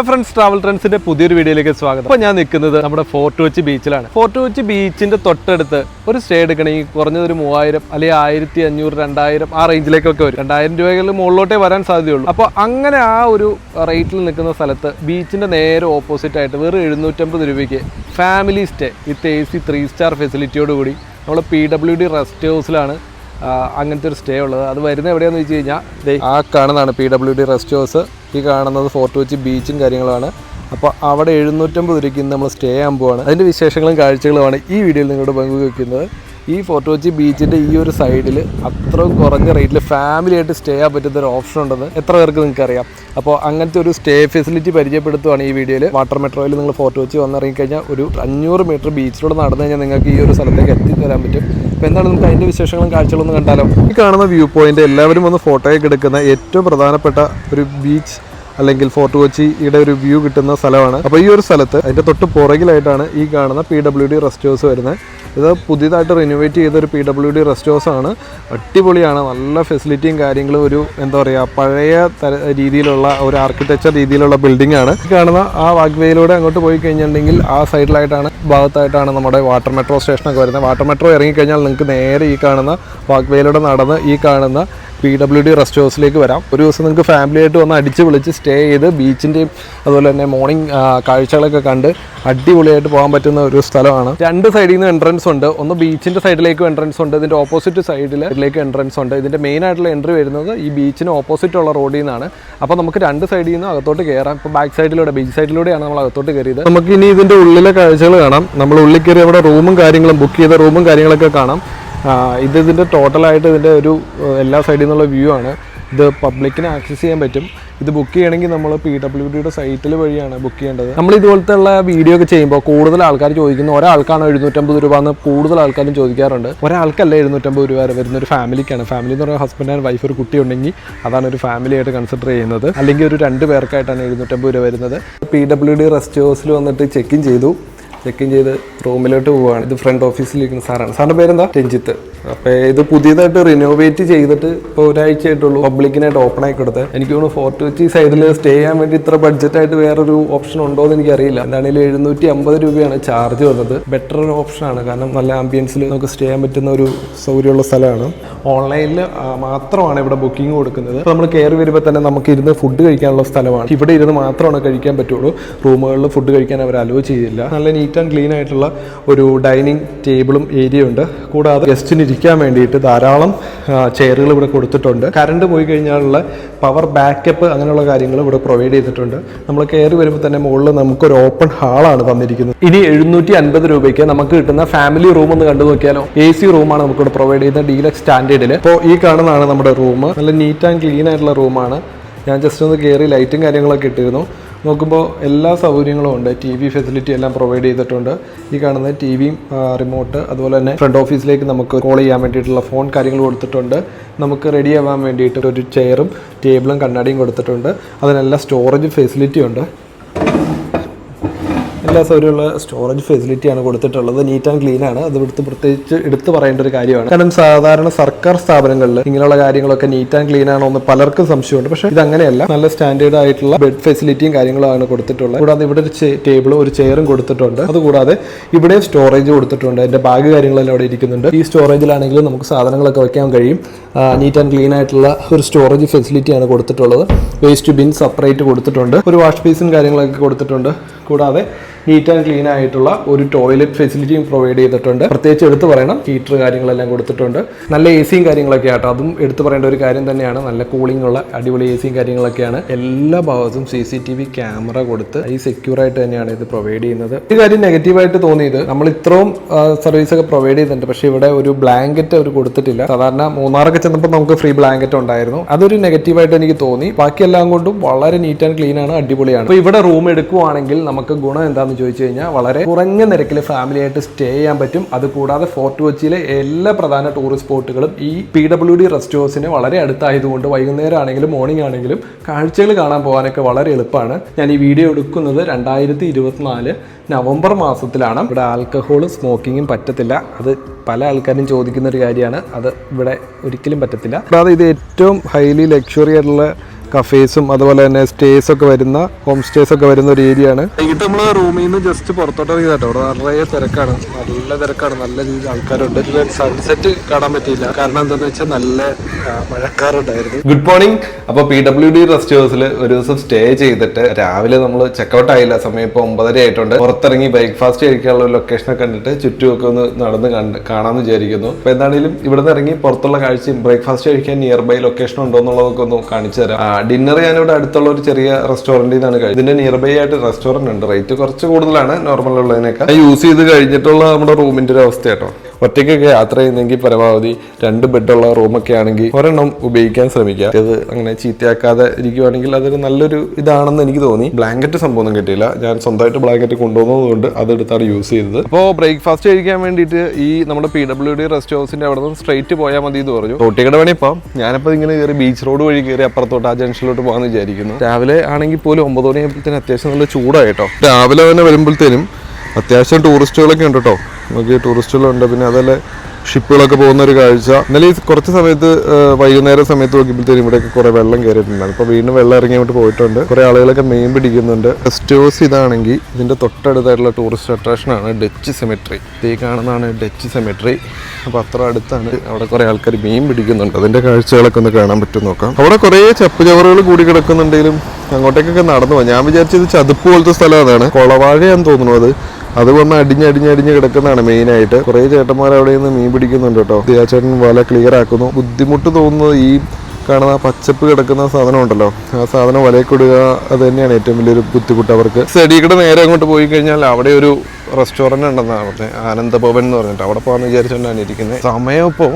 Hello friends travel ട്രെൻഡ്സിന്റെ പുതിയൊരു വീഡിയോയിലേക്ക് സ്വാഗതം. അപ്പോൾ ഞാൻ നിൽക്കുന്നത് നമ്മുടെ ഫോർട്ട് കൊച്ചി ബീച്ചിലാണ്. ഫോർട്ട് കൊച്ചി ബീച്ചിന്റെ തൊട്ടടുത്ത് ഒരു സ്റ്റേ എടുക്കണമെങ്കിൽ കുറഞ്ഞത് ഒരു മൂവായിരം അല്ലെങ്കിൽ ആയിരത്തി അഞ്ഞൂറ് രണ്ടായിരം ആ റേഞ്ചിലേക്കൊക്കെ വരും. രണ്ടായിരം രൂപകളിൽ മുകളിലോട്ടേ വരാൻ സാധ്യതയുള്ളൂ. അപ്പോൾ അങ്ങനെ ആ ഒരു റേറ്റിൽ നിൽക്കുന്ന സ്ഥലത്ത് ബീച്ചിന്റെ നേരെ ഓപ്പോസിറ്റ് ആയിട്ട് വെറും എഴുന്നൂറ്റമ്പത് രൂപയ്ക്ക് family stay with A C three star ഫെസിലിറ്റിയോട് കൂടി നമ്മൾ പി ഡബ്ല്യു ഡി റെസ്റ്റ് ഹൗസിലാണ് അങ്ങനത്തെ ഒരു സ്റ്റേ ഉള്ളത്. അത് വരുന്നത് എവിടെയാണെന്ന് വെച്ച് കഴിഞ്ഞാൽ ആ കാണുന്നതാണ് P W D rest house ഈ കാണുന്നത് ഫോർട്ട് കൊച്ചി ബീച്ചും കാര്യങ്ങളാണ് അപ്പോൾ അവിടെ എഴുന്നൂറ്റമ്പത് രൂപയ്ക്ക് നമ്മൾ സ്റ്റേ ചെയ്യാൻ അതിന്റെ വിശേഷങ്ങളും കാഴ്ചകളുമാണ് ഈ വീഡിയോയിൽ നിങ്ങളുടെ പങ്കുവെക്കുന്നത്. ഈ ഫോർട്ട് കൊച്ചി ബീച്ചിന്റെ ഈ ഒരു സൈഡിൽ അത്രയും കുറഞ്ഞ റേറ്റിൽ ഫാമിലി ആയിട്ട് സ്റ്റേ ചെയ്യാൻ പറ്റുന്ന ഒരു ഓപ്ഷൻ ഉണ്ടെന്ന് എത്ര പേർക്ക് നിങ്ങൾക്ക് അറിയാം അപ്പോൾ അങ്ങനത്തെ ഒരു സ്റ്റേ ഫെസിലിറ്റി പരിചയപ്പെടുത്തുവാണ് ഈ വീഡിയോയിൽ വാട്ടർ മെട്രോയിൽ നിങ്ങൾ ഫോർട്ട് കൊച്ചി വന്നിറങ്ങിക്കഴിഞ്ഞാൽ ഒരു അഞ്ഞൂറ് മീറ്റർ ബീച്ചിലൂടെ നടന്നു കഴിഞ്ഞാൽ നിങ്ങൾക്ക് ഈ ഒരു സ്ഥലത്തേക്ക് എത്തിത്തരാൻ പറ്റും. അപ്പോൾ എന്താണ് നമുക്ക് അതിന്റെ വിശേഷങ്ങളും കാഴ്ചകളും ഒന്ന് കണ്ടാലോ? ഈ കാണുന്ന വ്യൂ പോയിന്റ് എല്ലാവരും ഒന്ന് ഫോട്ടോയൊക്കെ എടുക്കുന്ന ഏറ്റവും പ്രധാനപ്പെട്ട ഒരു ബീച്ച് അല്ലെങ്കിൽ ഫോർട്ട് കൊച്ചിയുടെ ഒരു വ്യൂ കിട്ടുന്ന സ്ഥലമാണ്. അപ്പോൾ ഈ ഒരു സ്ഥലത്ത് അതിന്റെ തൊട്ട് പുറകിലായിട്ടാണ് ഈ കാണുന്ന P W D rest house വരുന്നത്. ഇത് പുതിയതായിട്ട് റിനോവേറ്റ് ചെയ്ത ഒരു P W D rest house ആണ്. അടിപൊളിയാണ്. നല്ല ഫെസിലിറ്റിയും കാര്യങ്ങളും ഒരു എന്താ പറയുക പഴയ തര രീതിയിലുള്ള ഒരു ആർക്കിടെക്ചർ രീതിയിലുള്ള ബിൽഡിംഗ് ആണ്. കാണുന്ന ആ വാഗ്വേയിലൂടെ അങ്ങോട്ട് പോയി കഴിഞ്ഞിട്ടുണ്ടെങ്കിൽ ആ സൈഡിലായിട്ടാണ് ഭാഗത്തായിട്ടാണ് നമ്മുടെ വാട്ടർ മെട്രോ സ്റ്റേഷനൊക്കെ വരുന്നത്. വാട്ടർ മെട്രോ ഇറങ്ങിക്കഴിഞ്ഞാൽ നിങ്ങൾക്ക് നേരെ ഈ കാണുന്ന വാഗ്വേയിലൂടെ നടന്ന് ഈ കാണുന്ന പി ഡബ്ല്യു ഡി റെസ്റ്റ് ഹൗസിലേക്ക് വരാം. ഒരു ദിവസം നിങ്ങൾക്ക് ഫാമിലി ആയിട്ട് വന്ന് അടിച്ച് വിളിച്ച് സ്റ്റേ ചെയ്ത് ബീച്ചിന്റെയും അതുപോലെ തന്നെ മോർണിംഗ് കാഴ്ചകളൊക്കെ കണ്ട് അടിപൊളിയായിട്ട് പോകാൻ പറ്റുന്ന ഒരു സ്ഥലമാണ്. രണ്ട് സൈഡിൽ നിന്ന് എൻട്രൻസ് ഉണ്ട്. ഒന്ന് ബീച്ചിന്റെ സൈഡിലേക്ക് എൻട്രൻസ് ഉണ്ട്. ഇതിന്റെ ഓപ്പോസിറ്റ് സൈഡിലേക്ക് എൻട്രൻസ് ഉണ്ട്. ഇതിന്റെ മെയിൻ ആയിട്ടുള്ള എൻട്രി വരുന്നത് ഈ ബീച്ചിന് ഓപ്പോസിറ്റ് ഉള്ള റോഡിൽ നിന്നാണ് അപ്പോൾ നമുക്ക് രണ്ട് സൈഡിൽ നിന്ന് അകത്തോട്ട് കയറാം ഇപ്പോൾ ബാക്ക് സൈഡിലൂടെ ബീച്ച് സൈഡിലൂടെയാണ് നമ്മൾ അകത്തോട്ട് കയറിയത് നമുക്ക് ഇനി ഇതിന്റെ ഉള്ളിലെ കാഴ്ചകൾ കാണാം. നമ്മൾ ഉള്ളിൽ കയറി അവിടെ റൂമും കാര്യങ്ങളും ബുക്ക് ചെയ്ത റൂമും കാര്യങ്ങളൊക്കെ കാണാം. ഇത് ഇതിന്റെ ടോട്ടലായിട്ട് ഇതിന്റെ ഒരു എല്ലാ സൈഡിൽ നിന്നുള്ള വ്യൂ ആണ്. ഇത് പബ്ലിക്കിന് ആക്സസ് ചെയ്യാൻ പറ്റും. ഇത് ബുക്ക് ചെയ്യണമെങ്കിൽ നമ്മൾ പി ഡബ്ല്യു ഡിയുടെ സൈറ്റിൽ വഴിയാണ് ബുക്ക് ചെയ്യേണ്ടത്. നമ്മൾ ഇതുപോലത്തെ ഉള്ള വീഡിയോ ഒക്കെ ചെയ്യുമ്പോൾ കൂടുതൽ ആൾക്കാർ ചോദിക്കുന്നു ഒരാൾക്കാണ് എഴുന്നൂറ്റമ്പത് രൂപ എന്ന് കൂടുതൽ ആൾക്കാരും ചോദിക്കാറുണ്ട്. ഒരാൾക്കല്ല എഴുന്നൂറ്റമ്പത് രൂപ വരെ വരുന്ന ഒരു ഫാമിലിക്കാണ്. ഫാമിലി എന്ന് പറയുമ്പോൾ ഹസ്ബൻഡ് ആൻഡ് വൈഫ് ഒരു കുട്ടി ഉണ്ടെങ്കിൽ അതാണ് ഒരു ഫാമിലിയായിട്ട് കൺസിഡർ ചെയ്യുന്നത്. അല്ലെങ്കിൽ ഒരു രണ്ട് പേർക്കായിട്ടാണ് എഴുന്നൂറ്റമ്പത് രൂപ വരുന്നത്. പി ഡബ്ല്യു ഡി റെസ്റ്റ് ഹൗസിൽ വന്നിട്ട് ചെക്ക് ചെയ്തു. ചെക്ക് ഇൻ ചെയ്ത് റൂമിലോട്ട് പോവുകയാണ് ഇത് ഫ്രണ്ട് ഓഫീസിലിരിക്കുന്ന സാറാണ്. സാറിന്റെ പേരെന്താ? രഞ്ജിത്ത്. അപ്പോൾ ഇത് പുതിയതായിട്ട് റിനോവേറ്റ് ചെയ്തിട്ട് ഇപ്പോൾ ഒരാഴ്ച ആയിട്ടുള്ളൂ പബ്ലിക്കിനായിട്ട് ഓപ്പൺ ആയി കൊടുത്തത് എനിക്ക് തോന്നുന്നു ഫോർട്ട് കൊച്ചി സൈഡിൽ സ്റ്റേ ചെയ്യാൻ വേണ്ടി ഇത്ര ബഡ്ജറ്റായിട്ട് വേറൊരു ഓപ്ഷൻ ഉണ്ടോ എന്ന് എനിക്കറിയില്ല. എന്താണെങ്കിലും എഴുന്നൂറ്റി അമ്പത് രൂപയാണ് ചാർജ് വന്നത്. ബെറ്റർ ഒരു ഓപ്ഷനാണ് കാരണം നല്ല ആംബിയൻസിൽ നമുക്ക് സ്റ്റേ ചെയ്യാൻ പറ്റുന്ന ഒരു സൗകര്യമുള്ള സ്ഥലമാണ്. ഓൺലൈനിൽ മാത്രമാണ് ഇവിടെ ബുക്കിംഗ് കൊടുക്കുന്നത്. നമ്മൾ കയറി വരുമ്പോൾ തന്നെ നമുക്ക് ഇരുന്ന് ഫുഡ് കഴിക്കാനുള്ള സ്ഥലമാണ്. ഇവിടെ ഇരുന്ന് മാത്രമാണ് കഴിക്കാൻ പറ്റുള്ളൂ. റൂമുകളിൽ ഫുഡ് കഴിക്കാൻ അവർ അലോ ചെയ്യില്ല. നല്ല നീറ്റ് ആൻഡ് ക്ലീൻ ആയിട്ടുള്ള ഒരു ഡൈനിങ് ടേബിളും ഏരിയ ഉണ്ട്. കൂടാതെ ഗസ്റ്റിന് ഇരിക്കാൻ വേണ്ടിയിട്ട് ധാരാളം ചെയറുകൾ ഇവിടെ കൊടുത്തിട്ടുണ്ട്. കറണ്ട് പോയി കഴിഞ്ഞാലുള്ള പവർ ബാക്കപ്പ് അങ്ങനെയുള്ള കാര്യങ്ങൾ ഇവിടെ പ്രൊവൈഡ് ചെയ്തിട്ടുണ്ട്. നമ്മൾ കയറി വരുമ്പോൾ തന്നെ മുകളിൽ നമുക്കൊരു ഓപ്പൺ ഹാളാണ് തന്നിരിക്കുന്നത്. ഇനി എഴുന്നൂറ്റി അൻപത് രൂപയ്ക്ക് നമുക്ക് കിട്ടുന്ന ഫാമിലി റൂം ഒന്ന് കണ്ടു നോക്കിയാലോ. എ സി റൂമാണ് നമുക്കിവിടെ പ്രൊവൈഡ് ചെയ്യുന്ന ഡീലക്സ് സ്റ്റാൻഡേർഡിൽ അപ്പോൾ ഈ കാണുന്നതാണ് നമ്മുടെ റൂം നല്ല നീറ്റ് ആൻഡ് ക്ലീൻ ആയിട്ടുള്ള റൂമാണ് ഞാൻ ജസ്റ്റ് ഒന്ന് കയറി ലൈറ്റും കാര്യങ്ങളൊക്കെ ഇട്ടിരുന്നു. നോക്കുമ്പോൾ എല്ലാ സൗകര്യങ്ങളും ഉണ്ട്. ടി വി ഫെസിലിറ്റി എല്ലാം പ്രൊവൈഡ് ചെയ്തിട്ടുണ്ട്. ഈ കാണുന്ന ടി വിയും റിമോട്ട് അതുപോലെ തന്നെ ഫ്രണ്ട് ഓഫീസിലേക്ക് നമുക്ക് കോൾ ചെയ്യാൻ വേണ്ടിയിട്ടുള്ള ഫോൺ കാര്യങ്ങൾ കൊടുത്തിട്ടുണ്ട്. നമുക്ക് റെഡി ആവാൻ വേണ്ടിയിട്ട് ഒരു ചെയറും ടേബിളും കണ്ണാടിയും കൊടുത്തിട്ടുണ്ട്. അതിനെല്ലാം സ്റ്റോറേജ് ഫെസിലിറ്റി ഉണ്ട്. എല്ലാ സൗകര്യമുള്ള സ്റ്റോറേജ് ഫെസിലിറ്റിയാണ് കൊടുത്തിട്ടുള്ളത്. നീറ്റ് ആൻഡ് ക്ലീൻ ആണ്. അത് ഇവിടുത്തെ പ്രത്യേകിച്ച് എടുത്തു പറയേണ്ട ഒരു കാര്യമാണ്. കാരണം സാധാരണ സർക്കാർ സ്ഥാപനങ്ങളിൽ ഇങ്ങനെയുള്ള കാര്യങ്ങളൊക്കെ നീറ്റ് ആൻഡ് ക്ലീൻ ആണോ എന്ന് പലർക്കും സംശയമുണ്ട്. പക്ഷേ ഇത് അങ്ങനെയല്ല നല്ല സ്റ്റാൻഡേർഡ് ആയിട്ടുള്ള ബെഡ് ഫെസിലിറ്റിയും കാര്യങ്ങളാണ് കൊടുത്തിട്ടുള്ളത്. കൂടാതെ ഇവിടെ ഒരു ടേബിളും ഒരു ചെയറും കൊടുത്തിട്ടുണ്ട്. അതുകൂടാതെ ഇവിടെ സ്റ്റോറേജ് കൊടുത്തിട്ടുണ്ട്. എന്റെ ബാഗ് കാര്യങ്ങളെല്ലാം അവിടെ ഇരിക്കുന്നുണ്ട്. ഈ സ്റ്റോറേജിലാണെങ്കിലും നമുക്ക് സാധനങ്ങളൊക്കെ വയ്ക്കാൻ കഴിയും. നീറ്റ് ആൻഡ് ക്ലീൻ ആയിട്ടുള്ള ഒരു സ്റ്റോറേജ് ഫെസിലിറ്റിയാണ് കൊടുത്തിട്ടുള്ളത്. വേസ്റ്റ് ബിൻ സെപ്പറേറ്റ് കൊടുത്തിട്ടുണ്ട്. ഒരു വാഷ് ബേസും കാര്യങ്ങളൊക്കെ കൊടുത്തിട്ടുണ്ട്. കൂടാതെ നീറ്റ് ആൻഡ് ക്ലീൻ ആയിട്ടുള്ള ഒരു ടോയ്ലറ്റ് ഫെസിലിറ്റിയും പ്രൊവൈഡ് ചെയ്തിട്ടുണ്ട്. പ്രത്യേകിച്ച് എടുത്തു പറയണം ഹീറ്റർ കാര്യങ്ങളെല്ലാം കൊടുത്തിട്ടുണ്ട്. നല്ല എ സിയും കാര്യങ്ങളൊക്കെ ആട്ടോ. അതും എടുത്തു പറയേണ്ട ഒരു കാര്യം തന്നെയാണ്. നല്ല കൂളിംഗ് ഉള്ള അടിപൊളി എ സിയും കാര്യങ്ങളൊക്കെയാണ്. എല്ലാ ഭാഗത്തും C C T V camera കൊടുത്ത് ഈ സെക്യൂർ ആയിട്ട് തന്നെയാണ് ഇത് പ്രൊവൈഡ് ചെയ്യുന്നത്. ഒരു കാര്യം നെഗറ്റീവായിട്ട് തോന്നിയത് നമ്മൾ ഇത്രയും സർവീസ് ഒക്കെ പ്രൊവൈഡ് ചെയ്യുന്നുണ്ട് പക്ഷേ ഇവിടെ ഒരു ബ്ലാങ്കറ്റ് അവർ കൊടുത്തിട്ടില്ല. സാധാരണ മൂന്നാറൊക്കെ ചെന്നപ്പോൾ നമുക്ക് ഫ്രീ ബ്ലാങ്കറ്റ് ഉണ്ടായിരുന്നു. അതൊരു നെഗറ്റീവായിട്ട് എനിക്ക് തോന്നി. ബാക്കി എല്ലാം കൊണ്ടും വളരെ നീറ്റ് ആൻഡ് ക്ലീൻ ആണ് അടിപൊളിയാണ്. അപ്പോൾ ഇവിടെ റൂം എടുക്കുവാണെങ്കിൽ നമുക്ക് ഗുണം എന്താണെന്ന് ചോദിച്ചു കഴിഞ്ഞാൽ വളരെ കുറഞ്ഞ നിരക്കിൽ ഫാമിലി ആയിട്ട് സ്റ്റേ ചെയ്യാൻ പറ്റും. അതുകൂടാതെ ഫോർട്ട് കൊച്ചിയിലെ എല്ലാ പ്രധാന ടൂറിസ്റ്റ് സ്പോട്ടുകളും ഈ പി ഡബ്ല്യു ഡി റെസ്റ്റ് ഹൗസിന് വളരെ അടുത്തായതുകൊണ്ട് വൈകുന്നേരം ആണെങ്കിലും മോർണിംഗ് ആണെങ്കിലും കാഴ്ചകൾ കാണാൻ പോകാനൊക്കെ വളരെ എളുപ്പമാണ്. ഞാൻ ഈ വീഡിയോ എടുക്കുന്നത് രണ്ടായിരത്തി ഇരുപത്തിനാല് നവംബർ മാസത്തിലാണ്. ഇവിടെ ആൽക്കഹോളും സ്മോക്കിങ്ങും പറ്റത്തില്ല. അത് പല ആൾക്കാരും ചോദിക്കുന്ന ഒരു കാര്യമാണ്. അത് ഇവിടെ ഒരിക്കലും പറ്റത്തില്ല. കൂടാതെ ഇത് ഏറ്റവും ഹൈലി ലക്ഷറി ആയിട്ടുള്ള കഫേസും അതുപോലെ തന്നെ സ്റ്റേസ് ഒക്കെ വരുന്ന ഹോം സ്റ്റേസ് ഒക്കെ വരുന്ന ഒരു ഏരിയ ആണ്. വൈകിട്ട് നമ്മൾ റൂമിൽ നിന്ന് ജസ്റ്റ് പുറത്തോട്ട് ഇറങ്ങിയതാട്ടോ അവിടെ നിറയെ തിരക്കാണ്. നല്ല തിരക്കാണ്. നല്ല രീതിയിൽ ആൾക്കാരുണ്ട്. സൺസെറ്റ് കാണാൻ പറ്റിയില്ല. കാരണം എന്താണെന്ന് വെച്ചാൽ നല്ല മഴക്കാറുണ്ടായിരുന്നു. ഗുഡ് മോർണിംഗ് അപ്പോൾ പി ഡബ്ല്യു ഡി റെസ്റ്റ് ഹൗസിൽ ഒരു ദിവസം സ്റ്റേ ചെയ്തിട്ട് രാവിലെ നമ്മൾ ചെക്കൗട്ട് ആയില്ല. സമയം ഇപ്പോൾ ഒമ്പതര ആയിട്ടുണ്ട്. പുറത്തിറങ്ങി ബ്രേക്ക്ഫാസ്റ്റ് കഴിക്കാനുള്ള ഒരു ലൊക്കേഷനെ കണ്ടിട്ട് ചുറ്റുമൊക്കെ ഒന്ന് നടന്ന് കണ്ട് കാണാമെന്ന് വിചാരിക്കുന്നു. അപ്പോൾ എന്താണെങ്കിലും ഇവിടെ നിന്ന് ഇറങ്ങി പുറത്തുള്ള കാഴ്ചയും ബ്രേക്ക്ഫാസ്റ്റ് കഴിക്കാൻ നിയർ ബൈ ലൊക്കേഷൻ ഉണ്ടോ എന്നുള്ളതൊക്കെ ഒന്ന് കാണിച്ചു തരാം. ഡിന്നർ ഞാനിവിടെ അടുത്തുള്ള ഒരു ചെറിയ റെസ്റ്റോറന്റിൽ നിന്നാണ് കഴിച്ചത്. ഇതിന്റെ നിയർ ബൈ ആയിട്ട് റെസ്റ്റോറന്റ് ഉണ്ട്. റേറ്റ് കുറച്ച് കൂടുതലാണ് നോർമൽ ഉള്ളതിനേക്കാൾ. യൂസ് ചെയ്ത് കഴിഞ്ഞിട്ടുള്ള നമ്മുടെ റൂമിന്റെ ഒരു അവസ്ഥ കേട്ടോ ഒറ്റയ്ക്കൊക്കെ യാത്ര ചെയ്യുന്നെങ്കിൽ പരമാവധി രണ്ട് ബെഡുള്ള റൂമൊക്കെ ആണെങ്കിൽ ഒരെണ്ണം ഉപയോഗിക്കാൻ ശ്രമിക്കുക. അത് അങ്ങനെ ചീത്തയാക്കാതെ ഇരിക്കുവാണെങ്കിൽ അതൊരു നല്ലൊരു ഇതാണെന്ന് എനിക്ക് തോന്നി. ബ്ലാങ്കറ്റ് സംഭവം ഒന്നും കിട്ടിയില്ല. ഞാൻ സ്വന്തമായിട്ട് ബ്ലാങ്കറ്റ് കൊണ്ടുവന്നതുകൊണ്ട് അതെടുത്താണ് യൂസ് ചെയ്തത്. അപ്പോൾ ബ്രേക്ക്ഫാസ്റ്റ് കഴിക്കാൻ വേണ്ടിയിട്ട് ഈ നമ്മുടെ പി ഡബ്ല്യു ഡി റെസ്റ്റ് ഹൗസിന്റെ അവിടെ നിന്ന് സ്ട്രെയിറ്റ് പോയാൽ മതി എന്ന് പറഞ്ഞു. തോട്ടിക്കട വേണേ ഇപ്പം. ഞാനിപ്പോൾ ഇങ്ങനെ കയറി ബീച്ച് റോഡ് വഴി കയറി അപ്പുറത്തോട്ട് ആ ജംഗ്ഷനിലോട്ട് പോകാമെന്ന് വിചാരിക്കുന്നു. രാവിലെ ആണെങ്കിൽ പോലും ഒമ്പത് മണിയാകുമ്പോഴത്തേന് അത്യാവശ്യം നല്ല ചൂടായിട്ടോ രാവിലെ തന്നെ വരുമ്പോഴത്തേനും അത്യാവശ്യം ടൂറിസ്റ്റുകളൊക്കെ ഉണ്ട് കേട്ടോ നമുക്ക് ടൂറിസ്റ്റുകളുണ്ട്. പിന്നെ അതല്ലേ ഷിപ്പുകളൊക്കെ പോകുന്ന ഒരു കാഴ്ച. ഇന്നലെ ഈ കുറച്ച് സമയത്ത് വൈകുന്നേരം സമയത്ത് നോക്കിയപ്പോഴത്തേനും ഇവിടെയൊക്കെ കുറേ വെള്ളം കയറിയിട്ടുണ്ടായിരുന്നു. അപ്പോൾ വീണ്ടും വെള്ളം ഇറങ്ങിയിട്ട് പോയിട്ടുണ്ട്. കുറേ ആളുകളൊക്കെ മെയിൻ പിടിക്കുന്നുണ്ട്. ഗസ്റ്റ് ഹൗസ് ഇതാണെങ്കിൽ ഇതിന്റെ തൊട്ടടുത്തായിട്ടുള്ള ടൂറിസ്റ്റ് അട്രാക്ഷൻ ആണ് ഡച്ച് സെമിട്രി. ഈ കാണുന്നതാണ് ഡച്ച് സെമിട്രി. അപ്പോൾ അത്ര അടുത്താണ് അവിടെ കുറേ ആൾക്കാർ മെയിൻ പിടിക്കുന്നുണ്ട്. അതിന്റെ കാഴ്ചകളൊക്കെ ഒന്ന് കാണാൻ പറ്റും നോക്കാം. അവിടെ കുറേ ചപ്പ് ചവറുകൾ കൂടി കിടക്കുന്നുണ്ടെങ്കിലും അങ്ങോട്ടേക്കൊക്കെ നടന്നു പോകാം ഞാൻ വിചാരിച്ചത് ചതുപ്പ് പോലത്തെ സ്ഥലം അതാണ്. കൊളവാഴയാന്ന് തോന്നുന്നു അത്. അത് വന്ന് അടിഞ്ഞടിഞ്ഞടിഞ്ഞ് അടിഞ്ഞ് അടിഞ്ഞ് കിടക്കുന്നതാണ് മെയിൻ ആയിട്ട്. കുറെ ചേട്ടന്മാർ അവിടെ നിന്ന് മീൻ പിടിക്കുന്നുണ്ട് കേട്ടോ. ആ ചേട്ടൻ വല ക്ലിയർ ആക്കുന്നു. ബുദ്ധിമുട്ട് തോന്നുന്നത് ഈ കാണുന്ന പച്ചപ്പ് കിടക്കുന്ന സാധനം ഉണ്ടല്ലോ. ആ സാധനം വലയിൽ കൊടുക്കുക അത് തന്നെയാണ് ഏറ്റവും വലിയൊരു ബുദ്ധിമുട്ട് അവർക്ക്. സ്റ്റഡിയുടെ നേരെ അങ്ങോട്ട് പോയി കഴിഞ്ഞാൽ അവിടെ ഒരു റെസ്റ്റോറന്റ് ഉണ്ടെന്നാണ് പറഞ്ഞത്. ആനന്ദഭവൻ എന്ന് പറഞ്ഞിട്ട് അവിടെ പോകാമെന്ന് വിചാരിച്ചുകൊണ്ടാണ് ഇരിക്കുന്നത്. സമയം ഇപ്പോൾ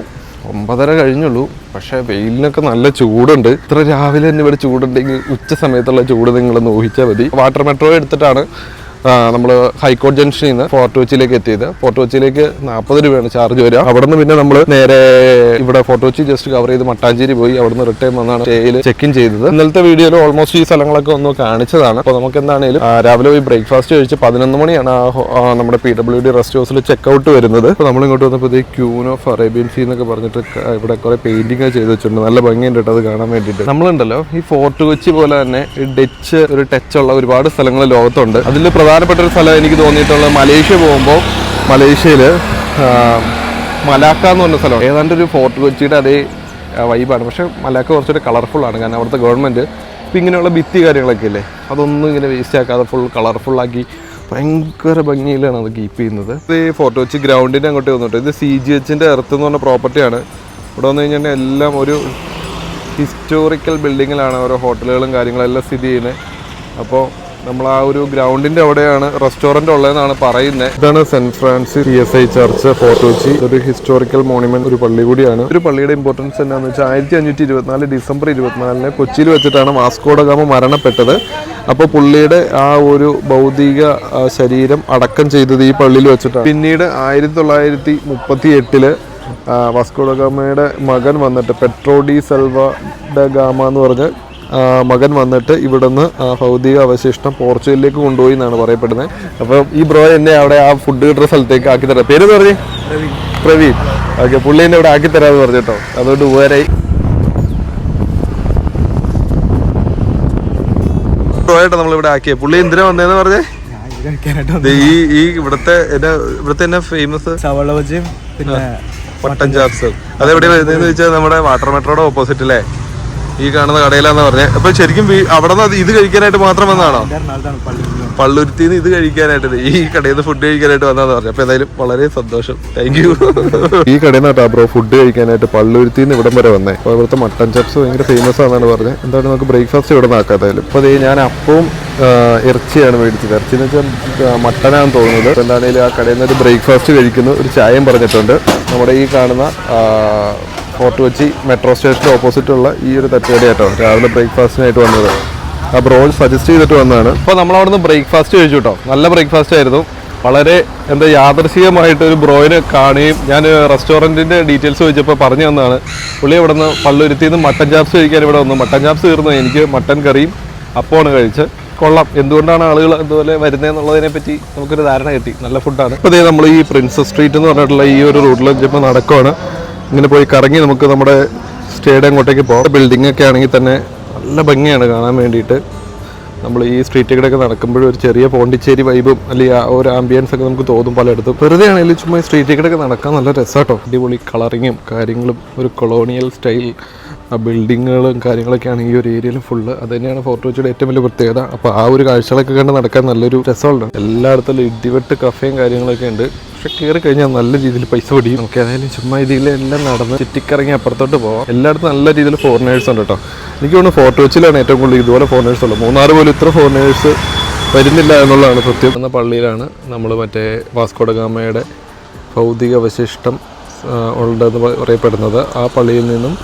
ഒമ്പതര കഴിഞ്ഞുള്ളൂ. പക്ഷേ വെയിലിനൊക്കെ നല്ല ചൂടുണ്ട്. ഇത്ര രാവിലെ തന്നെ ഇവിടെ ചൂടുണ്ടെങ്കിൽ ഉച്ച സമയത്തുള്ള ചൂട് നിങ്ങളൊന്ന് ഊഹിച്ചാൽ മതി. വാട്ടർ മെട്രോ എടുത്തിട്ടാണ് നമ്മൾ ഹൈക്കോർട്ട് ജംഗ്ഷനിൽ നിന്ന് ഫോർട്ട് കൊച്ചിയിലേക്ക് എത്തിയത്. ഫോർട്ട് കൊച്ചിയിലേക്ക് നാൽപ്പത് രൂപയാണ് ചാർജ് വരിക. അവിടെ നിന്ന് പിന്നെ നമ്മൾ നേരെ ഇവിടെ ഫോർട്ട് കൊച്ചി ജസ്റ്റ് കവർ ചെയ്ത് മട്ടാഞ്ചേരി പോയി അവിടെ നിന്ന് റിട്ടേൺ വന്നാണ് സ്റ്റേയിൽ ചെക്ക് ഇൻ ചെയ്തത്. ഇന്നലത്തെ വീഡിയോയിൽ ഓൾമോസ്റ്റ് ഈ സ്ഥലങ്ങളൊക്കെ ഒന്ന് കാണിച്ചതാണ്. അപ്പോൾ നമുക്ക് എന്താണെങ്കിലും രാവിലെ പോയി ബ്രേക്ക്ഫാസ്റ്റ് കഴിച്ച് പതിനൊന്ന് മണിയാണ് നമ്മുടെ പി ഡബ്ല്യു ഡി റെസ്റ്റ് ഹൗസിൽ ചെക്കൗട്ട് വരുന്നത്. അപ്പോൾ നമ്മൾ ഇങ്ങോട്ട് വന്നപ്പോൾ ക്യൂൻ ഓഫ് അറേബ്യൻ സീ എന്നൊക്കെ പറഞ്ഞിട്ട് ഇവിടെ കുറെ പെയിന്റിംഗ് ചെയ്ത് വെച്ചിട്ടുണ്ട്. നല്ല ഭംഗിയുണ്ട് കേട്ടോ അത് കാണാൻ വേണ്ടിയിട്ട്. നമ്മളുണ്ടല്ലോ ഈ ഫോർട്ട് കൊച്ചി പോലെ തന്നെ ഡച്ച് ഒരു ടച്ച് ഉള്ള ഒരുപാട് സ്ഥലങ്ങൾ ലോകത്തുണ്ട്. അതിൽ പ്രധാനപ്പെട്ട ഒരു സ്ഥലം എനിക്ക് തോന്നിയിട്ടുള്ളത് മലേഷ്യ പോകുമ്പോൾ മലേഷ്യയിൽ മലാക്ക എന്ന് പറഞ്ഞ സ്ഥലം. ഏതാണ്ട് ഒരു ഫോർട്ട് കൊച്ചിയുടെ അതേ വൈബാണ് പക്ഷേ മലാക്ക കുറച്ചുകൂടി കളർഫുള്ളാണ് കാരണം അവിടുത്തെ ഗവൺമെന്റ് ഇപ്പം ഇങ്ങനെയുള്ള ഭിത്തി കാര്യങ്ങളൊക്കെ അല്ലേ അതൊന്നും ഇങ്ങനെ വേസ്റ്റ് ആക്കാതെ ഫുൾ കളർഫുള്ളാക്കി ഭയങ്കര ഭംഗിയിലാണ് അത് കീപ്പ് ചെയ്യുന്നത്. ഇത് ഈ ഫോർട്ട് കൊച്ചി ഗ്രൗണ്ടിന്റെ അങ്ങോട്ട് വന്നിട്ട് ഇത് സി ജി എച്ചിന്റെ എർത്ത് എന്ന് പറഞ്ഞ പ്രോപ്പർട്ടിയാണ് ഇവിടെ വന്നു കഴിഞ്ഞാൽ എല്ലാം ഒരു ഹിസ്റ്റോറിക്കൽ ബിൽഡിങ്ങിലാണ് ഓരോ ഹോട്ടലുകളും കാര്യങ്ങളെല്ലാം സ്ഥിതി ചെയ്യുന്നത്. അപ്പോൾ നമ്മൾ ആ ഒരു ഗ്രൗണ്ടിന്റെ അവിടെയാണ് റെസ്റ്റോറന്റ് ഉള്ളതെന്നാണ് പറയുന്നത് ഇതാണ് Saint Francis P S I church Fort Kochi ഒരു ഹിസ്റ്റോറിക്കൽ മോണുമെന്റ് ഒരു പള്ളി കൂടിയാണ്. ഒരു പള്ളിയുടെ ഇമ്പോർട്ടൻസ് എന്താണെന്ന് വെച്ചാൽ ആയിരത്തി അഞ്ഞൂറ്റി ഇരുപത്തിനാല് ഡിസംബർ ഇരുപത്തിനാലിന് കൊച്ചിയിൽ വെച്ചിട്ടാണ് വാസ്കോഡഗാമ മരണപ്പെട്ടത്. അപ്പോൾ പുള്ളിയുടെ ആ ഒരു ഭൗതിക ശരീരം അടക്കം ചെയ്തത് ഈ പള്ളിയിൽ വെച്ചിട്ടാണ്. പിന്നീട് ആയിരത്തി തൊള്ളായിരത്തി മുപ്പത്തി എട്ടിൽ വാസ്കോഡഗാമയുടെ മകൻ വന്നിട്ട് Pedro de Silva da Gama എന്ന് പറഞ്ഞ മകൻ വന്നിട്ട് ഇവിടുന്ന് ഭൗതിക അവശിഷ്ടം പോർച്ചുഗലിലേക്ക് കൊണ്ടുപോയി എന്നാണ് പറയപ്പെടുന്നത്. അപ്പോൾ ഈ ബ്രോ എന്നെ അവിടെ ആ ഫുഡ് കിട്ടുന്ന സ്ഥലത്തേക്ക് ആക്കി തരാം. പേര് പറഞ്ഞു? പ്രവീൺ. ഓക്കെ പുള്ളി എന്നെ ഇവിടെ ആക്കി തരാമെന്ന് പറഞ്ഞിട്ടോ അതുകൊണ്ട് ഉപകാരമായി ബ്രോയായിട്ട് നമ്മളിവിടെ ആക്കിയത് പുള്ളി എന്തിനാ വന്നേന്ന് പറഞ്ഞേ? ഈ ഈ ഇവിടുത്തെ എന്നെ ഇവിടുത്തെ എന്നെ ഫേമസ് സവാള ബജിയും പിന്നെ മട്ടൻ ചാപ്സ് അതെവിടെ വരുന്നതെന്ന് വെച്ചാൽ നമ്മുടെ വാട്ടർ മെട്രോയുടെ ഓപ്പോസിറ്റ് അല്ലേ ഈ കാണുന്ന കടയിലാന്ന് പറഞ്ഞത് അപ്പൊ ശരിക്കും അവിടെ നിന്ന് ഇത് കഴിക്കാനായിട്ട് മാത്രം വന്നതാണോ? പള്ളുരുത്തി ഇത് കഴിക്കാനായിട്ട് ഈ കടയിൽ നിന്ന് ഫുഡ് കഴിക്കാനായിട്ട് വന്നാന്ന് പറഞ്ഞു. അപ്പൊ എന്തായാലും വളരെ സന്തോഷം. താങ്ക് യു ഈ കടയിൽ ബ്രോ ഫുഡ് കഴിക്കാനായിട്ട് പള്ളുരുത്തി ഇവിടം വരെ വന്നേ. അപ്പൊ ഇവിടുത്തെ മട്ടൻ ചപ്സ് ഭയങ്കര ഫേമസ് ആണെന്നാണ് പറഞ്ഞത് എന്തായാലും നമുക്ക് ബ്രേക്ക്ഫാസ്റ്റ് ഇവിടെ നാക്കാത്തായാലും അപ്പൊ അതേ ഞാൻ അപ്പവും ഇറച്ചിയാണ് മേടിച്ചത്. ഇറച്ചി എന്ന് വെച്ചാൽ മട്ടനാണെന്ന് തോന്നുന്നത്. എന്താണെങ്കിലും ആ കടയിൽ നിന്ന് ഒരു ബ്രേക്ക്ഫാസ്റ്റ് കഴിക്കുന്നു. ഒരു ചായയും പറഞ്ഞിട്ടുണ്ട്. നമ്മുടെ ഈ കാണുന്ന ഫോർട്ട് കൊച്ചി മെട്രോ സ്റ്റേഷന്റെ ഓപ്പോസിറ്റുള്ള ഈ ഒരു തട്ടുകടയാട്ടോ രാവിലെ ബ്രേക്ക്ഫാസ്റ്റിനായിട്ട് വന്നത്. ആ ബ്രോ സജസ്റ്റ് ചെയ്തിട്ട് വന്നതാണ്. അപ്പോൾ നമ്മൾ അവിടുന്ന് ബ്രേക്ക്ഫാസ്റ്റ് കഴിച്ചു കേട്ടോ നല്ല ബ്രേക്ക്ഫാസ്റ്റ് ആയിരുന്നു. വളരെ എന്താ യാദർശികമായിട്ട് ഒരു ബ്രോയിനെ കാണുകയും ഞാൻ റെസ്റ്റോറന്റിന്റെ ഡീറ്റെയിൽസ് ചോദിച്ചപ്പോൾ പറഞ്ഞു തന്നതാണ്. പുള്ളി ഇവിടെ നിന്ന് പള്ളുരുത്തിയിൽ നിന്ന് മട്ടൻ ചാപ്സ് കഴിക്കാൻ ഇവിടെ വന്നു. മട്ടൻ ചാപ്സ് തീർന്നു. എനിക്ക് മട്ടൻ കറിയും അപ്പമാണ് കഴിച്ച് കൊള്ളാം. എന്തുകൊണ്ടാണ് ആളുകൾ അതുപോലെ വരുന്നതെന്നുള്ളതിനെ പറ്റി നമുക്കൊരു ധാരണ കിട്ടി. നല്ല ഫുഡാണ് അപ്പോൾ നമ്മൾ ഈ പ്രിൻസസ് സ്ട്രീറ്റ് എന്ന് പറഞ്ഞിട്ടുള്ള ഈ ഒരു റൂട്ടിൽ ഇപ്പോൾ നടക്കുവാണ്. ഇങ്ങനെ പോയി കറങ്ങി നമുക്ക് നമ്മുടെ സ്റ്റേഡിയം അങ്ങോട്ടേക്ക് പോകാം. ബിൽഡിംഗ് ഒക്കെ ആണെങ്കിൽ തന്നെ നല്ല ഭംഗിയാണ് കാണാൻ വേണ്ടിയിട്ട്. നമ്മൾ ഈ സ്ട്രീറ്റ് കൂടെയൊക്കെ നടക്കുമ്പോഴും ഒരു ചെറിയ പോണ്ടിച്ചേരി വൈബും അല്ലെങ്കിൽ ആ ഒരു ആംബിയൻസ് ഒക്കെ നമുക്ക് തോന്നും പലയിടത്തും. വെറുതെ ആണെങ്കിലും ചുമ്മാ ഈ സ്ട്രീറ്റ് കൂടെയൊക്കെ നടക്കാൻ നല്ല രസമാട്ടോ അടിപൊളി കളറിങ്ങും കാര്യങ്ങളും ഒരു കൊളോണിയൽ സ്റ്റൈൽ ആ ബിൽഡിങ്ങുകളും കാര്യങ്ങളൊക്കെയാണ് ഈ ഒരു ഏരിയയിൽ ഫുള്ള് അത് തന്നെയാണ് ഫോർട്ട് കൊച്ചിയുടെ ഏറ്റവും വലിയ പ്രത്യേകത. അപ്പോൾ ആ ഒരു കാഴ്ചകളൊക്കെ കണ്ട് നടക്കാൻ നല്ലൊരു രസമുണ്ട്. എല്ലായിടത്തും ഇടിവെട്ട് കഫേയും കാര്യങ്ങളൊക്കെ ഉണ്ട്. പക്ഷെ കയറി കഴിഞ്ഞാൽ നല്ല രീതിയിൽ പൈസ പിടിയും. നമുക്ക് ഏതായാലും ചുമ്മാ ഇതിലെല്ലാം നടന്ന് ചുറ്റിക്കിറങ്ങി അപ്പുറത്തോട്ട് പോകാം എല്ലായിടത്തും നല്ല രീതിയിൽ ഫോറിനേഴ്സ് ഉണ്ട് കേട്ടോ എനിക്ക് തോന്നുന്നു ഫോർട്ട് കൊച്ചിയിലാണ് ഏറ്റവും കൂടുതൽ ഇതുപോലെ ഫോറിനേഴ്സ് ഉള്ളത്. മൂന്നാറ് പോലും ഇത്ര ഫോറിനേഴ്സ് വരുന്നില്ല എന്നുള്ളതാണ് സത്യം. എന്ന പള്ളിയിലാണ് നമ്മൾ മറ്റേ വാസ്കോഡഗാമയുടെ ഭൗതിക അവശിഷ്ടം ഉള്ളതെന്ന് പറയപ്പെടുന്നത്. ആ പള്ളിയിൽ നിന്നും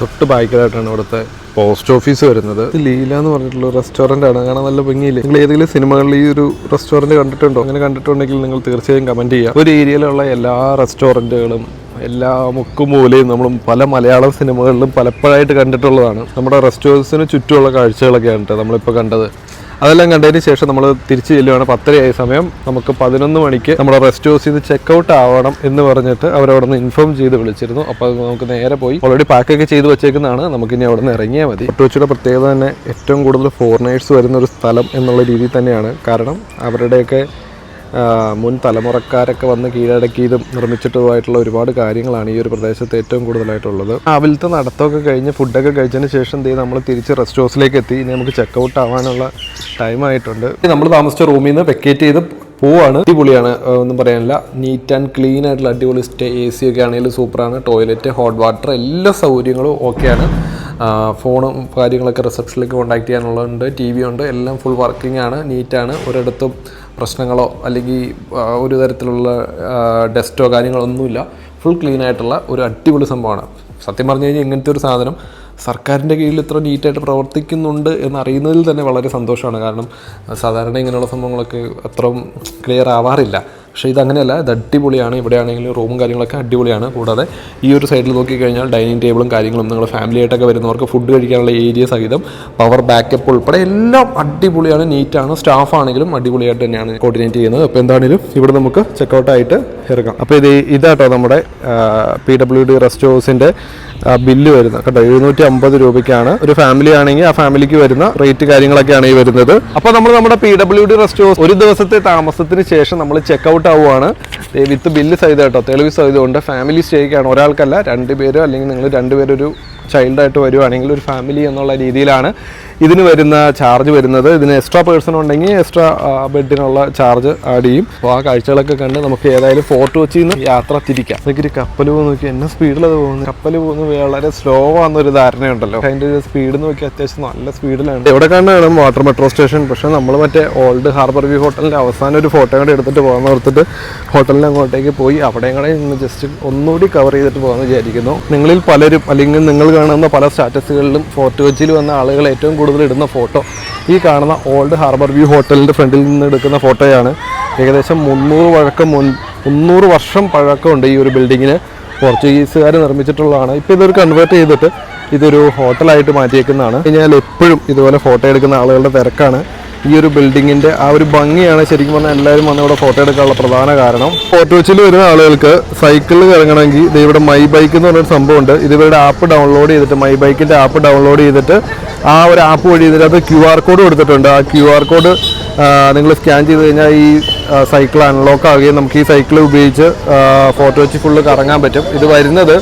തൊട്ട് ബാക്കിലായിട്ടാണ് ഇവിടുത്തെ പോസ്റ്റ് ഓഫീസ് വരുന്നത്. ലീല എന്ന് പറഞ്ഞിട്ടുള്ള റെസ്റ്റോറന്റ് ആണ്. കാണാൻ നല്ല ഭംഗിയില്ലേ? നിങ്ങൾ ഏതെങ്കിലും സിനിമകളിൽ ഈ ഒരു റെസ്റ്റോറന്റ് കണ്ടിട്ടുണ്ടോ? അങ്ങനെ കണ്ടിട്ടുണ്ടെങ്കിൽ നിങ്ങൾ തീർച്ചയായും കമന്റ് ചെയ്യുക. ഒരു ഏരിയയിലുള്ള എല്ലാ റെസ്റ്റോറന്റുകളും എല്ലാ മുക്കും മൂലയും നമ്മൾ പല മലയാള സിനിമകളിലും പലപ്പോഴായിട്ട് കണ്ടിട്ടുള്ളതാണ്. നമ്മുടെ റെസ്റ്റോറൻസിന് ചുറ്റുമുള്ള കാഴ്ചകളൊക്കെയാണ് കേട്ടോ നമ്മളിപ്പോൾ കണ്ടത്. അതെല്ലാം കണ്ടതിന് ശേഷം നമ്മൾ തിരിച്ചു ചെല്ലുവാണ്. പത്തരയായ സമയം. നമുക്ക് പതിനൊന്ന് മണിക്ക് നമ്മുടെ റെസ്റ്റ് ഹൗസിൽ നിന്ന് ചെക്കൗട്ട് ആവണം എന്ന് പറഞ്ഞിട്ട് അവരവിടെ നിന്ന് ഇൻഫോം ചെയ്ത് വിളിച്ചിരുന്നു. അപ്പോൾ നമുക്ക് നേരെ പോയി. ഓൾറെഡി പാക്കൊക്കെ ചെയ്ത് വെച്ചേക്കുന്നതാണ്. നമുക്കിനി അവിടെ നിന്ന് ഇറങ്ങിയാൽ മതി. ഒട്ടുവച്ചയുടെ പ്രത്യേകത തന്നെ ഏറ്റവും കൂടുതൽ ഫോറിനേഴ്സ് വരുന്ന ഒരു സ്ഥലം എന്നുള്ള രീതിയിൽ തന്നെയാണ്. കാരണം അവരുടെയൊക്കെ മുൻ തലമുറക്കാരൊക്കെ വന്ന് കീഴടക്കിയതും നിർമ്മിച്ചിട്ടുമായിട്ടുള്ള ഒരുപാട് കാര്യങ്ങളാണ് ഈ ഒരു പ്രദേശത്ത് ഏറ്റവും കൂടുതലായിട്ടുള്ളത്. രാവിലത്തെ നടത്തമൊക്കെ കഴിഞ്ഞ് ഫുഡൊക്കെ കഴിച്ചതിന് ശേഷം നമ്മൾ തിരിച്ച് റെസ്റ്റ് ഹൗസിലേക്ക് എത്തി. ഇനി നമുക്ക് ചെക്കൗട്ട് ആവാനുള്ള ടൈം ആയിട്ടുണ്ട്. നമ്മൾ താമസിച്ച റൂമിൽ നിന്ന് വെക്കേറ്റ് ചെയ്ത് പോവാണ്. അടിപൊളിയാണ്. ഒന്നും പറയാനില്ല. നീറ്റ് ആൻഡ് ക്ലീൻ ആയിട്ടുള്ള അടിപൊളി സ്റ്റേ എ സി ഒക്കെ ആണെങ്കിലും സൂപ്പറാണ്. ടോയ്ലറ്റ് ഹോട്ട് വാട്ടർ എല്ലാ സൗകര്യങ്ങളും ഓക്കെയാണ് ഫോണും കാര്യങ്ങളൊക്കെ റിസപ്ഷനിലേക്ക് കോൺടാക്ട് ചെയ്യാനുള്ളതുണ്ട്. ടി വി ഉണ്ട്. എല്ലാം ഫുൾ വർക്കിംഗ് ആണ്. നീറ്റാണ് ഒരിടത്തും പ്രശ്നങ്ങളോ അല്ലെങ്കിൽ ഒരു തരത്തിലുള്ള ഡസ്റ്റോ കാര്യങ്ങളോ ഒന്നുമില്ല. ഫുൾ ക്ലീൻ ആയിട്ടുള്ള ഒരു അടിപൊളി സംഭവമാണ്. സത്യം പറഞ്ഞു കഴിഞ്ഞാൽ ഇങ്ങനത്തെ ഒരു സാധനം സർക്കാരിന്റെ കീഴിൽ ഇത്ര നീറ്റായിട്ട് പ്രവർത്തിക്കുന്നുണ്ട് എന്നറിയുന്നതിൽ തന്നെ വളരെ സന്തോഷമാണ്. കാരണം സാധാരണ ഇങ്ങനെയുള്ള സംഭവങ്ങളൊക്കെ അത്രയും ക്ലിയർ ആവാറില്ല. പക്ഷേ ഇതങ്ങനെയല്ല ഇത് അടിപൊളിയാണ്. ഇവിടെ ആണെങ്കിലും റൂമും കാര്യങ്ങളൊക്കെ അടിപൊളിയാണ്. കൂടാതെ ഈ ഒരു സൈഡിൽ നോക്കിക്കഴിഞ്ഞാൽ ഡൈനിങ് ടേബിളും കാര്യങ്ങളും നിങ്ങൾ ഫാമിലി ആയിട്ടൊക്കെ വരുന്നവർക്ക് ഫുഡ് കഴിക്കാനുള്ള ഏരിയ സഹിതം പവർ ബാക്കപ്പ് ഉൾപ്പെടെ എല്ലാം അടിപൊളിയാണ് നീറ്റാണ് സ്റ്റാഫ് ആണെങ്കിലും അടിപൊളിയായിട്ട് തന്നെയാണ് കോർഡിനേറ്റ് ചെയ്യുന്നത്. അപ്പോൾ എന്താണെങ്കിലും ഇവിടെ നമുക്ക് ചെക്കൗട്ട് ആയിട്ട് ഇറങ്ങാം. അപ്പോൾ ഇത് ഇതാട്ടോ നമ്മുടെ പി ഡബ്ല്യു ഡി റെസ്റ്റ് ഹൗസിന്റെ ബില്ല് വരുന്നത്. കേട്ടോ എഴുന്നൂറ്റി അമ്പത് രൂപയ്ക്കാണ്. ഒരു ഫാമിലി ആണെങ്കിൽ ആ ഫാമിലിക്ക് വരുന്ന റേറ്റ് കാര്യങ്ങളൊക്കെയാണ് ഈ വരുന്നത്. അപ്പോൾ നമ്മൾ നമ്മുടെ P W D rest house ഒരു ദിവസത്തെ താമസത്തിന് ശേഷം നമ്മൾ ചെക്കൗട്ട് ആവുകയാണ് വിത്ത് ബില്ല് സഹിതം കേട്ടോ. തെളിവ് സഹിതം ഉണ്ട്. ഫാമിലി സ്റ്റേക്കാണ്. ഒരാൾക്കല്ല രണ്ട് പേരോ അല്ലെങ്കിൽ നിങ്ങൾ രണ്ടുപേരൊരു ചൈൽഡായിട്ട് വരുവാണെങ്കിൽ ഒരു ഫാമിലി എന്നുള്ള രീതിയിലാണ് ഇതിന് വരുന്ന ചാർജ് വരുന്നത് ഇതിന് എക്സ്ട്രാ പേഴ്സൺ ഉണ്ടെങ്കിൽ എക്സ്ട്രാ ബെഡിനുള്ള ചാർജ് ആഡ് ചെയ്യും. അപ്പോൾ ആ കാഴ്ചകളൊക്കെ കണ്ട് നമുക്ക് ഏതായാലും ഫോർട്ട് കൊച്ചിയിൽ നിന്ന് യാത്ര തിരിക്കാം. അതൊക്കെ കപ്പൽ പോകുന്ന നോക്കി എന്നെ സ്പീഡിലത് പോകുന്നു. കപ്പൽ പോകുന്നത് വളരെ സ്ലോ ആണെന്നൊരു ധാരണയുണ്ടല്ലോ. അതിന്റെ സ്പീഡ് നോക്കി അത്യാവശ്യം നല്ല സ്പീഡിലാണ് എവിടെ കാണാണ് വാട്ടർ മെട്രോ സ്റ്റേഷൻ പക്ഷേ നമ്മൾ മറ്റേ ഓൾഡ് ഹാർബർ വ്യൂ ഹോട്ടലിന്റെ അവസാനം ഒരു ഫോട്ടോ കൂടെ എടുത്തിട്ട് പോകാൻ ഓർത്തിട്ട് ഹോട്ടലിന് അങ്ങോട്ടേക്ക് പോയി അവിടെ കൂടെ ഇന്ന് ജസ്റ്റ് ഒന്നുകൂടി കവർ ചെയ്തിട്ട് പോകാമെന്ന് വിചാരിക്കുന്നു. നിങ്ങളിൽ പലരും അല്ലെങ്കിൽ നിങ്ങൾ കാണുന്ന പല സ്റ്റാറ്റസുകളിലും ഫോർട്ട് കൊച്ചിയിൽ വന്ന ആളുകൾ ഏറ്റവും കൂടുതൽ ഇടുന്ന ഫോട്ടോ. ഈ കാണുന്ന ഓൾഡ് ഹാർബർ വ്യൂ ഹോട്ടലിന്റെ ഫ്രണ്ടിൽ നിന്ന് എടുക്കുന്ന ഫോട്ടോയാണ്. ഏകദേശം മുന്നൂറ് വഴക്കം മുൻ മുന്നൂറ് വർഷം പഴക്കമുണ്ട് ഈ ഒരു ബിൽഡിങ്ങിന്. പോർച്ചുഗീസുകാർ നിർമ്മിച്ചിട്ടുള്ളതാണ്. ഇപ്പോൾ ഇതൊരു കൺവേർട്ട് ചെയ്തിട്ട് ഇതൊരു ഹോട്ടലായിട്ട് മാറ്റിയേക്കുന്നതാണ്. കഴിഞ്ഞാൽ എപ്പോഴും ഇതുപോലെ ഫോട്ടോ എടുക്കുന്ന ആളുകളുടെ തിരക്കാണ്. ഈ ഒരു ബിൽഡിങ്ങിന്റെ ആ ഒരു ഭംഗിയാണ് ശരിക്കും പറഞ്ഞാൽ എല്ലാവരും വന്ന് ഇവിടെ ഫോട്ടോ എടുക്കാനുള്ള പ്രധാന കാരണം. ഫോട്ടോ വെച്ചിൽ വരുന്ന ആളുകൾക്ക് സൈക്കിളിൽ ഇറങ്ങണമെങ്കിൽ ഇത് ഇവിടെ മൈ ബൈക്ക് എന്ന് പറഞ്ഞൊരു സംഭവമുണ്ട്. ഇത് ഇവരുടെ ആപ്പ് ഡൗൺലോഡ് ചെയ്തിട്ട് മൈ ബൈക്കിന്റെ ആപ്പ് ഡൗൺലോഡ് ചെയ്തിട്ട് ആ ഒരു ആപ്പ് വഴി ഇതിനകത്ത് ക്യു ആർ കോഡ് കൊടുത്തിട്ടുണ്ട്. ആ ക്യു ആർ കോഡ് നിങ്ങൾ സ്കാൻ ചെയ്ത് കഴിഞ്ഞാൽ ഈ സൈക്കിൾ അൺലോക്ക് ആവുകയും നമുക്ക് ഈ സൈക്കിൾ ഉപയോഗിച്ച് ഫോട്ടോ വെച്ച് ഫുള്ള് കറങ്ങാൻ പറ്റും. ഇത് വരുന്നത്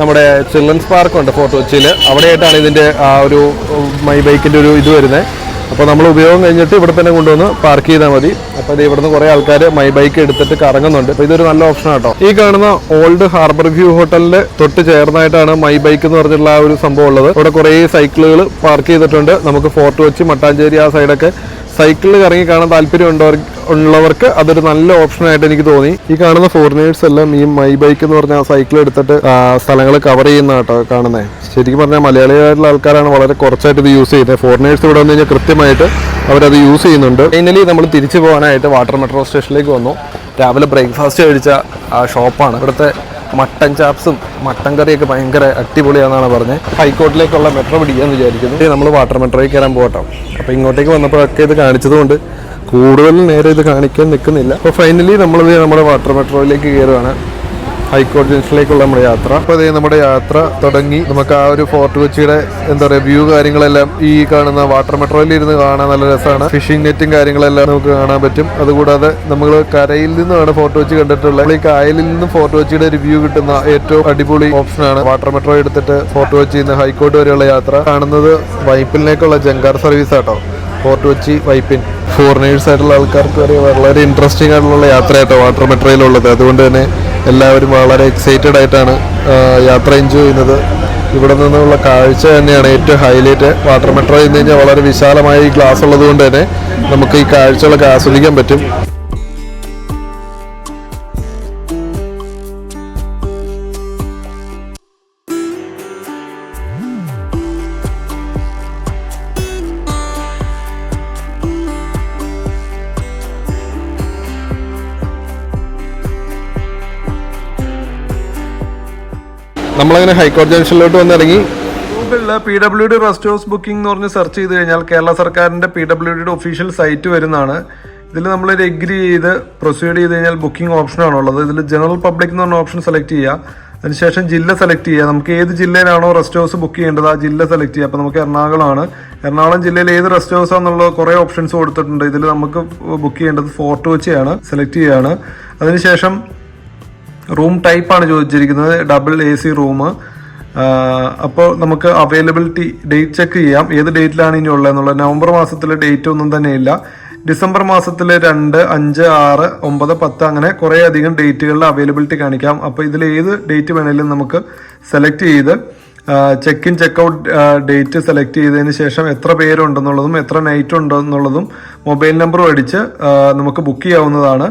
നമ്മുടെ ചിൽഡ്രൻസ് പാർക്കുണ്ട് ഫോട്ടോ വെച്ചിൽ അവിടെയായിട്ടാണ് ഇതിന്റെ ആ ഒരു മൈ ബൈക്കിന്റെ ഒരു ഇത് വരുന്നത്. അപ്പോൾ നമ്മൾ ഉപയോഗം കഴിഞ്ഞിട്ട് ഇവിടെ തന്നെ കൊണ്ടുവന്ന് പാർക്ക് ചെയ്താൽ മതി. അപ്പോൾ ഇത് ഇവിടുന്ന് കുറേ ആൾക്കാർ മൈ ബൈക്ക് എടുത്തിട്ട് കറങ്ങുന്നുണ്ട്. അപ്പോൾ ഇതൊരു നല്ല ഓപ്ഷൻ ആട്ടോ. ഈ കാണുന്ന ഓൾഡ് ഹാർബർ വ്യൂ ഹോട്ടലിന്റെ തൊട്ട് ചേർന്നായിട്ടാണ് മൈ ബൈക്ക് എന്ന് പറഞ്ഞിട്ടുള്ള ആ ഒരു സംഭവം ഉള്ളത്. ഇവിടെ കുറേ സൈക്കിളുകൾ പാർക്ക് ചെയ്തിട്ടുണ്ട്. നമുക്ക് ഫോർട്ട് വെച്ച് മട്ടാഞ്ചേരി ആ സൈഡൊക്കെ സൈക്കിളിൽ കറങ്ങി കാണാൻ താല്പര്യം ഉണ്ടോ ഉള്ളവർക്ക് അതൊരു നല്ല ഓപ്ഷൻ ആയിട്ട് എനിക്ക് തോന്നി. ഈ കാണുന്ന ഫോറിനേഴ്സ് എല്ലാം ഈ മൈ ബൈക്ക് എന്ന് പറഞ്ഞ സൈക്കിൾ എടുത്തിട്ട് സ്ഥലങ്ങൾ കവർ ചെയ്യുന്ന കേട്ടോ കാണുന്നത് ശരിക്കും പറഞ്ഞാൽ മലയാളികളായിട്ടുള്ള ആൾക്കാരാണ് വളരെ കുറച്ചായിട്ട് ഇത് യൂസ് ചെയ്യുന്നത് ഫോറിനേഴ്സ് ഇവിടെ വന്നു കഴിഞ്ഞാൽ കൃത്യമായിട്ട് അവരത് യൂസ് ചെയ്യുന്നുണ്ട്. ഫൈനലി നമ്മൾ തിരിച്ചു പോകാനായിട്ട് വാട്ടർ മെട്രോ സ്റ്റേഷനിലേക്ക് വന്നു. രാവിലെ ബ്രേക്ക്ഫാസ്റ്റ് കഴിച്ച ആ ഷോപ്പാണ് ഇവിടുത്തെ മട്ടൻ ചാപ്സും മട്ടൻ കറിയൊക്കെ ഭയങ്കര അടിപൊളിയാണെന്നാണ് പറഞ്ഞത്. ഹൈക്കോർട്ടിലേക്കുള്ള മെട്രോ പിടിക്കാന്ന് വിചാരിക്കുന്നു. നമ്മൾ വാട്ടർ മെട്രോയിൽ കയറാൻ പോകട്ടോ. അപ്പോൾ ഇങ്ങോട്ടേക്ക് വന്നപ്പോഴൊക്കെ ഇത് കാണിച്ചതുകൊണ്ട് കൂടുതൽ നേരെ ഇത് കാണിക്കാൻ നിൽക്കുന്നില്ല അപ്പോൾ ഫൈനലി നമ്മൾ നമ്മുടെ വാട്ടർ മെട്രോയിലേക്ക് കയറുകയാണ് ഹൈക്കോടതി ജംഗ്ഷനിലേക്കുള്ള നമ്മുടെ യാത്ര. അപ്പോൾ അതേ നമ്മുടെ യാത്ര തുടങ്ങി. നമുക്ക് ആ ഒരു ഫോർട്ട് കൊച്ചിയുടെ എന്താ പറയുക വ്യൂ കാര്യങ്ങളെല്ലാം ഈ കാണുന്ന വാട്ടർ മെട്രോയിൽ ഇരുന്ന് കാണാൻ നല്ല രസമാണ്. ഫിഷിംഗ് നെറ്റും കാര്യങ്ങളെല്ലാം നമുക്ക് കാണാൻ പറ്റും. അതുകൂടാതെ നമ്മൾ കരയിൽ നിന്നാണ് ഫോർട്ട് കൊച്ചി കണ്ടിട്ടുള്ളത്. ഈ കായലിൽ നിന്നും ഫോർട്ട് കൊച്ചിയുടെ ഒരു വ്യൂ കിട്ടുന്ന ഏറ്റവും അടിപൊളി ഓപ്ഷനാണ് വാട്ടർ മെട്രോ എടുത്തിട്ട് ഫോർട്ട് കൊച്ചിയിൽ നിന്ന് ഹൈക്കോർട്ട് വരെയുള്ള യാത്ര. കാണുന്നത് വൈപ്പിലിലേക്കുള്ള ജങ്കാർ സർവീസ് ആട്ടോ. ഫോർട്ട് കൊച്ചി വൈപ്പിൻ. ഫോറിനേഴ്സ് ആയിട്ടുള്ള ആൾക്കാർക്ക് വരെ വളരെ ഇൻട്രസ്റ്റിംഗ് ആയിട്ടുള്ള യാത്രയായിട്ടോ വാട്ടർ മെട്രോയിലുള്ളത്. അതുകൊണ്ട് തന്നെ എല്ലാവരും വളരെ എക്സൈറ്റഡ് ആയിട്ടാണ് യാത്ര എൻജോയ് ചെയ്യുന്നത്. ഇവിടെ നിന്നുള്ള കാഴ്ച തന്നെയാണ് ഏറ്റവും ഹൈലൈറ്റ് വാട്ടർ മെട്രോ എന്ന് കഴിഞ്ഞാൽ വളരെ വിശാലമായ ഈ ഗ്ലാസ് ഉള്ളത് കൊണ്ട് തന്നെ നമുക്ക് ഈ കാഴ്ചകളൊക്കെ ആസ്വദിക്കാൻ പറ്റും. നമ്മളങ്ങനെ ഹൈക്കോടതി ജംഗ്ഷനിലോട്ട് വന്നിറങ്ങി. ഗൂഗിളിൽ P W D rest house booking എന്ന് പറഞ്ഞ് സെർച്ച് ചെയ്ത് കഴിഞ്ഞാൽ കേരള സർക്കാരിന്റെ പി ഡബ്ല്യു ഡിയുടെ ഒഫീഷ്യൽ സൈറ്റ് വരുന്നതാണ്. ഇതിൽ നമ്മൾ എഗ്രി ചെയ്ത് പ്രൊസീഡ് ചെയ്ത് കഴിഞ്ഞാൽ ബുക്കിംഗ് ഓപ്ഷനാണ് ഉള്ളത്. ഇതിൽ ജനറൽ പബ്ലിക് എന്ന് പറഞ്ഞ ഓപ്ഷൻ സെലക്ട് ചെയ്യുക. അതിനുശേഷം ജില്ല സെലക്ട് ചെയ്യുക. നമുക്ക് ഏത് ജില്ലയിലാണോ റെസ്റ്റ് ഹൗസ് ബുക്ക് ചെയ്യേണ്ടത് ആ ജില്ല സെലക്ട് ചെയ്യുക. അപ്പോൾ നമുക്ക് എറണാകുളമാണ് എറണാകുളം ജില്ലയിൽ ഏത് റെസ്റ്റ് ഹൗസ് ആണെന്നുള്ള കുറേ ഓപ്ഷൻസ് കൊടുത്തിട്ടുണ്ട്. ഇതിൽ നമുക്ക് ബുക്ക് ചെയ്യേണ്ടത് ഫോർട്ട് കൊച്ചിയാണ്. സെലക്ട് ചെയ്യുകയാണ്. അതിനുശേഷം റൂം ടൈപ്പ് ആണ് ചോദിച്ചിരിക്കുന്നത്. ഡബിൾ എ സി റൂം അപ്പോൾ നമുക്ക് അവൈലബിലിറ്റി ഡേറ്റ് ചെക്ക് ചെയ്യാം. ഏത് ഡേറ്റിലാണ് ഇനി ഉള്ളതെന്നുള്ളത് നവംബർ മാസത്തിലെ ഡേറ്റ് ഒന്നും തന്നെ ഇല്ല. ഡിസംബർ മാസത്തിലെ രണ്ട് അഞ്ച് ആറ് ഒമ്പത് പത്ത് അങ്ങനെ കുറേ അധികം ഡേറ്റുകളിൽ അവൈലബിലിറ്റി കാണിക്കാം. അപ്പോൾ ഇതിൽ ഏത് ഡേറ്റ് വേണമെങ്കിലും നമുക്ക് സെലക്ട് ചെയ്ത് check in check out date select ചെയ്തതിന് ശേഷം എത്ര പേരുണ്ടെന്നുള്ളതും എത്ര നൈറ്റ് ഉണ്ടെന്നുള്ളതും മൊബൈൽ നമ്പറും അടിച്ച് നമുക്ക് ബുക്ക് ചെയ്യാവുന്നതാണ്.